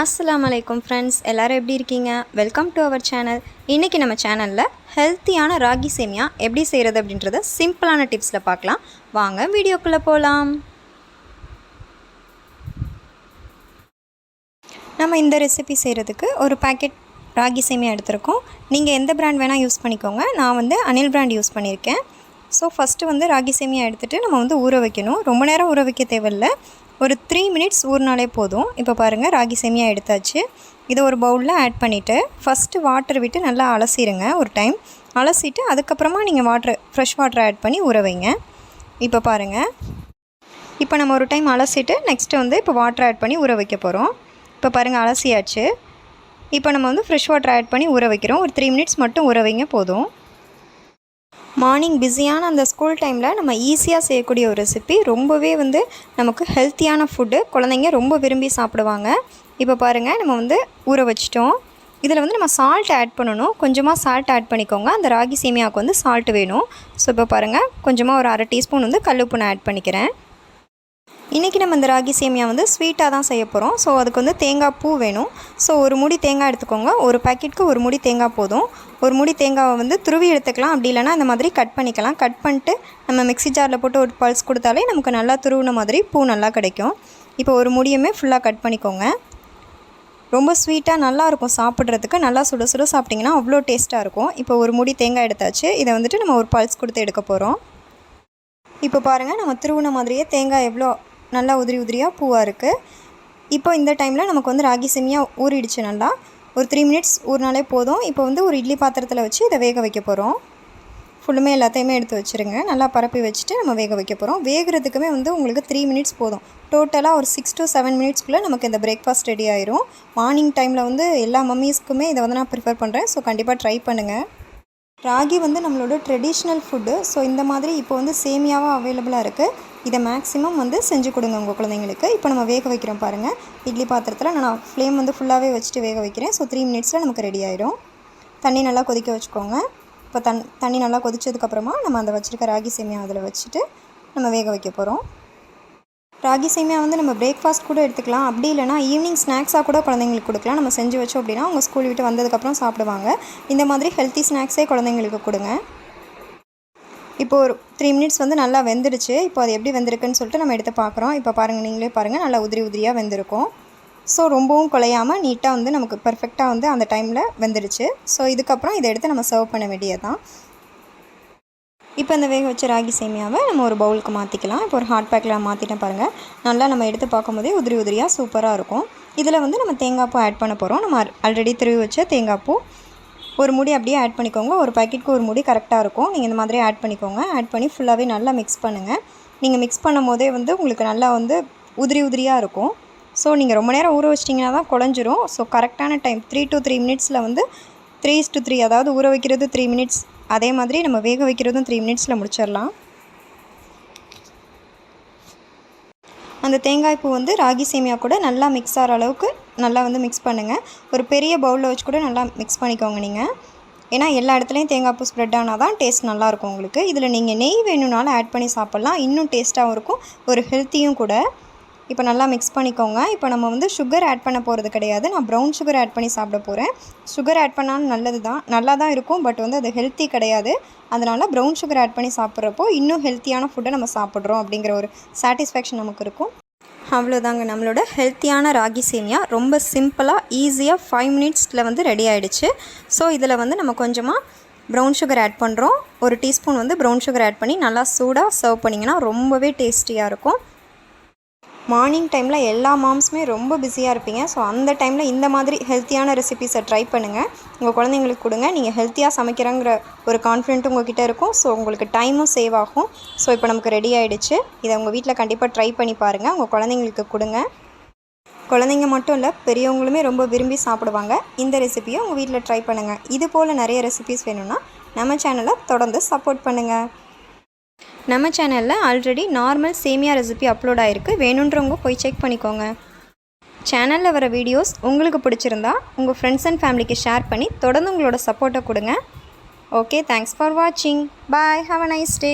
அஸ்லாம் வலைக்கம் ஃப்ரெண்ட்ஸ் எல்லோரும் எப்படி இருக்கீங்க? வெல்கம் டு அவர் சேனல் இன்றைக்கி நம்ம சேனலில் ஹெல்த்தியான ராகி சேமியா எப்படி செய்கிறது அப்படின்றத சிம்பிளான டிப்ஸில் பார்க்கலாம். வாங்க வீடியோக்குள்ளே போகலாம் நம்ம இந்த ரெசிபி செய்கிறதுக்கு ஒரு பேக்கெட் ராகி சேமியா எடுத்திருக்கோம். நீங்கள் எந்த பிராண்ட் வேணால் யூஸ் பண்ணிக்கோங்க. நான் வந்து அனில் பிராண்ட் யூஸ் பண்ணியிருக்கேன். ஸோ ஃபஸ்ட்டு வந்து ராகி சேமியா எடுத்துகிட்டு நம்ம வந்து ஊற வைக்கணும். ரொம்ப நேரம் ஊற வைக்க தேவையில்லை. ஒரு த்ரீ மினிட்ஸ் ஊறினாலே போதும். இப்போ பாருங்கள் ராகி சேமியா எடுத்தாச்சு. இதை ஒரு பவுலில் ஆட் பண்ணிவிட்டு ஃபஸ்ட்டு வாட்டர் விட்டு நல்லா அலசிடுங்க ஒரு டைம் அலசிட்டு அதுக்கப்புறமா நீங்கள் வாட்ரு ஃப்ரெஷ் வாட்டர் ஆட் பண்ணி ஊற வைங்க. இப்போ பாருங்கள் இப்போ நம்ம ஒரு டைம் அலசிட்டு நெக்ஸ்ட்டு வந்து இப்போ வாட்டர் ஆட் பண்ணி ஊற வைக்க போகிறோம் இப்போ பாருங்கள் அலசியாச்சு. இப்போ நம்ம வந்து ஃப்ரெஷ் வாட்டர் ஆட் பண்ணி ஊற வைக்கிறோம். ஒரு த்ரீ மினிட்ஸ் மட்டும் ஊற வைங்க போதும். மார்னிங் பிஸியான அந்த ஸ்கூல் டைமில் நம்ம ஈஸியாக செய்யக்கூடிய ஒரு ரெசிபி ரொம்பவே வந்து நமக்கு ஹெல்த்தியான ஃபுட்டு குழந்தைங்க ரொம்ப விரும்பி சாப்பிடுவாங்க. இப்போ பாருங்கள் நம்ம வந்து ஊற வச்சிட்டோம். இதில் வந்து நம்ம சால்ட் ஆட் பண்ணணும். கொஞ்சமாக சால்ட் ஆட் பண்ணிக்கோங்க. அந்த ராகி சேமியாவுக்கு வந்து சால்ட் வேணும். ஸோ இப்போ பாருங்கள் கொஞ்சமாக ஒரு அரை டீஸ்பூன் வந்து கல்லுப்புண்ணை ஆட் பண்ணிக்கிறேன். இன்றைக்கி நம்ம இந்த ராகி சேமியா வந்து ஸ்வீட்டாக தான் செய்ய போகிறோம் ஸோ அதுக்கு வந்து தேங்காய் பூ வேணும். ஸோ ஒரு முடி தேங்காய் எடுத்துக்கோங்க. ஒரு பேக்கெட்டுக்கு ஒரு முடி தேங்காய் போதும். ஒரு முடி தேங்காவை வந்து துருவி எடுத்துக்கலாம். அப்படி இல்லைனா இந்த மாதிரி கட் பண்ணிக்கலாம். கட் பண்ணிட்டு நம்ம மிக்ஸி ஜாரில் போட்டு ஒரு பல்ஸ் கொடுத்தாலே நமக்கு நல்லா துருவின மாதிரி பூ நல்லா கிடைக்கும். இப்போ ஒரு முடியுமே ஃபுல்லாக கட் பண்ணிக்கோங்க. ரொம்ப ஸ்வீட்டாக நல்லாயிருக்கும் சாப்பிட்றதுக்கு. நல்லா சுட சுட சாப்பிட்டிங்கன்னா அவ்வளோ டேஸ்ட்டாக இருக்கும். இப்போ ஒரு முடி தேங்காய் எடுத்தாச்சு. இதை வந்துட்டு நம்ம ஒரு பல்ஸ் கொடுத்து எடுக்க போகிறோம் இப்போ பாருங்கள் நம்ம திருவுண மாதிரியே தேங்காய் எவ்வளோ நல்லா உதிரி உதிரியாக பூவாக இருக்குது இப்போ இந்த டைமில் நமக்கு வந்து ராகி சேமியா ஊறிடுச்சு நல்லா. ஒரு த்ரீ மினிட்ஸ் ஊறினாலே போதும். இப்போ வந்து ஒரு இட்லி பாத்திரத்தில் வச்சு இதை வேக வைக்க போகிறோம் ஃபுல்லுமே எல்லாத்தையுமே எடுத்து வச்சுருங்க. நல்லா பரப்பி வச்சுட்டு நம்ம வேக வைக்க போகிறோம் வேகிறதுக்குமே வந்து உங்களுக்கு த்ரீ மினிட்ஸ் போதும். டோட்டலாக ஒரு சிக்ஸ் டு செவன் மினிட்ஸ்க்குள்ளே நமக்கு இந்த பிரேக்ஃபாஸ்ட் ரெடி ஆயிரும். மார்னிங் டைமில் வந்து எல்லா மம்மீஸ்க்குமே இதை வந்து நான் ப்ரிஃபர் பண்ணுறேன் ஸோ கண்டிப்பாக ட்ரை பண்ணுங்கள் ராகி வந்து நம்மளோட ட்ரெடிஷ்னல் ஃபுட்டு ஸோ இந்த மாதிரி இப்போ வந்து சேமியாவாக அவைலபிளாக இருக்குது இதை மேக்ஸிமம் வந்து செஞ்சு கொடுங்க உங்கள் குழந்தைங்களுக்கு. இப்போ நம்ம வேக வைக்கிறோம் பாருங்கள் இட்லி பாத்திரத்தில் நான் ஃப்ளேம் வந்து ஃபுல்லாகவே வச்சுட்டு வேக வைக்கிறேன். ஸோ த்ரீ மினிட்ஸில் நமக்கு ரெடி ஆயிடும் தண்ணி நல்லா கொதிக்க வச்சுக்கோங்க. இப்போ தண் தண்ணி நல்லா கொதிச்சதுக்கப்புறமா நம்ம அந்த வச்சுருக்க ராகி சேமியா அதில் வச்சுட்டு நம்ம வேக வைக்க போகிறோம் ராகி சேமியா வந்து நம்ம பிரேக்ஃபாஸ்ட் கூட எடுத்துக்கலாம். அப்படி இல்லைனா ஈவினிங் ஸ்நாக்ஸாக கூட குழந்தைங்களுக்கு கொடுக்கலாம். நம்ம செஞ்சு வச்சோம் அப்படின்னா அவங்க ஸ்கூல் விட்டு வந்ததுக்கப்புறம் சாப்பிடுவாங்க. இந்த மாதிரி ஹெல்த்தி ஸ்நாக்ஸே குழந்தைங்களுக்கு கொடுங்க. இப்போ ஒரு த்ரீ மினிட்ஸ் வந்து நல்லா வெந்துடுச்சு. இப்போ அது எப்படி வெந்திருக்குன்னு சொல்லிட்டு நம்ம எடுத்து பார்க்குறோம். இப்போ பாருங்கள் நீங்களே பாருங்கள் நல்லா உதிரி உதிரியாக வெந்திருக்கும். ஸோ ரொம்பவும் குலையாமல் நீட்டாக வந்து நமக்கு பர்ஃபெக்டாக வந்து அந்த டைமில் வெந்துடுச்சு. ஸோ இதுக்கப்புறம் இதை எடுத்து நம்ம சர்வ் பண்ண வேண்டியது இப்போ இந்த வேக வச்ச ராகி சேமியாவை நம்ம ஒரு பவுலுக்கு மாற்றிக்கலாம் இப்போ ஒரு ஹாட் பேக்கில் மாற்றிட்டேன் பாருங்கள் நல்லா நம்ம எடுத்து பார்க்கும்போதே உதிரி உதிரியாக சூப்பராக இருக்கும். இதில் வந்து நம்ம தேங்காய் பூ ஆட் பண்ண போகிறோம் நம்ம ஆல்ரெடி திருவி வச்ச தேங்காய் பூ. ஒரு முடி அப்படியே ஆட் பண்ணிக்கோங்க. ஒரு பாக்கெட்க்கு ஒரு முடி கரெக்டாக இருக்கும். நீங்கள் இந்த மாதிரி ஆட் பண்ணிக்கோங்க. ஆட் பண்ணி ஃபுல்லாகவே நல்லா மிக்ஸ் பண்ணுங்கள் நீங்கள் மிக்ஸ் பண்ணும் போதே வந்து உங்களுக்கு நல்லா வந்து உதிரி உதிரியாக இருக்கும். ஸோ நீங்கள் ரொம்ப நேரம் ஊற வச்சிட்டிங்கன்னா தான் குழஞ்சிரும். ஸோ கரெக்டான டைம் த்ரீ டு த்ரீ மினிட்ஸில் வந்து த்ரீ டு த்ரீ அதாவது ஊற வைக்கிறது த்ரீ மினிட்ஸ் அதே மாதிரி நம்ம வேக வைக்கிறதும் த்ரீ மினிட்ஸில் முடிச்சிடலாம். அந்த தேங்காய் பூ வந்து ராகி சேமியா கூட நல்லா மிக்ஸ் ஆகிற அளவுக்கு நல்லா வந்து மிக்ஸ் பண்ணுங்கள் ஒரு பெரிய பவுலில் வச்சு கூட நல்லா மிக்ஸ் பண்ணிக்கோங்க நீங்கள் ஏன்னா எல்லா இடத்துலையும் தேங்காய் பூ ஸ்ப்ரெட் ஆனால் தான் டேஸ்ட் நல்லாயிருக்கும் உங்களுக்கு. இதில் நீங்கள் நெய் வேணும்னாலும் ஆட் பண்ணி சாப்பிட்லாம். இன்னும் டேஸ்ட்டாகவும் இருக்கும். ஒரு ஹெல்த்தியும் கூட. இப்போ நல்லா மிக்ஸ் பண்ணிக்கோங்க. இப்போ நம்ம வந்து சுகர் ஆட் பண்ண போகிறது கிடையாது. நான் ப்ரௌன் சுகர் ஆட் பண்ணி சாப்பிட போகிறேன் சுகர் ஆட் பண்ணாலும் நல்லது தான் நல்லா தான் இருக்கும் பட் வந்து அது ஹெல்த்தி கிடையாது. அதனால் ப்ரௌன் சுகர் ஆட் பண்ணி சாப்பிட்றப்போ இன்னும் ஹெல்த்தியான ஃபுட்டை நம்ம சாப்பிட்றோம் அப்படிங்கிற ஒரு சாட்டிஸ்ஃபேக்ஷன் நமக்கு இருக்கும். அவ்வளோதாங்க நம்மளோட ஹெல்த்தியான ராகி சேமியா ரொம்ப சிம்பிளாக ஈஸியாக ஃபைவ் மினிட்ஸில் வந்து ரெடி ஆகிடுச்சு ஸோ இதில் வந்து நம்ம கொஞ்சமாக ப்ரௌன் சுகர் ஆட் பண்ணுறோம் ஒரு டீஸ்பூன் வந்து ப்ரௌன் சுகர் ஆட் பண்ணி நல்லா சூடாக சர்வ் பண்ணிங்கன்னா ரொம்பவே டேஸ்டியாக இருக்கும். மார்னிங் டைமில் எல்லா மாம்ஸுமே ரொம்ப பிஸியாக இருப்பீங்க. ஸோ அந்த டைமில் இந்த மாதிரி ஹெல்த்தியான ரெசிபிஸை ட்ரை பண்ணுங்கள் உங்கள் குழந்தைங்களுக்கு கொடுங்க. நீங்கள் ஹெல்த்தியாக சமைக்கிறங்கிற ஒரு கான்ஃபிடென்ட் உங்ககிட்ட இருக்கும். ஸோ உங்களுக்கு டைமும் சேவ் ஆகும். ஸோ இப்போ நமக்கு ரெடி ஆகிடுச்சு இதை உங்கள் வீட்டில் கண்டிப்பாக ட்ரை பண்ணி பாருங்கள் உங்கள் குழந்தைங்களுக்கு கொடுங்க. குழந்தைங்க மட்டும் இல்லை பெரியவங்களுமே ரொம்ப விரும்பி சாப்பிடுவாங்க. இந்த ரெசிபியை உங்கள் வீட்டில் ட்ரை பண்ணுங்கள் இது போல் நிறைய ரெசிபிஸ் வேணும்னா நம்ம சேனலை தொடர்ந்து சப்போர்ட் பண்ணுங்கள் நம்ம சேனலில் ஆல்ரெடி நார்மல் சேமியா ரெசிபி அப்லோட் ஆகிருக்கு வேணுன்றவங்க போய் செக் பண்ணிக்கோங்க. சேனலில் வர வீடியோஸ் உங்களுக்கு பிடிச்சிருந்தா உங்கள் ஃப்ரெண்ட்ஸ் அண்ட் ஃபேமிலிக்கு ஷேர் பண்ணி தொடர்ந்து உங்களோட சப்போர்ட்டை கொடுங்க. ஓகே தேங்க்ஸ் ஃபார் வாட்சிங் பாய் ஹாவ் அ நைஸ் டே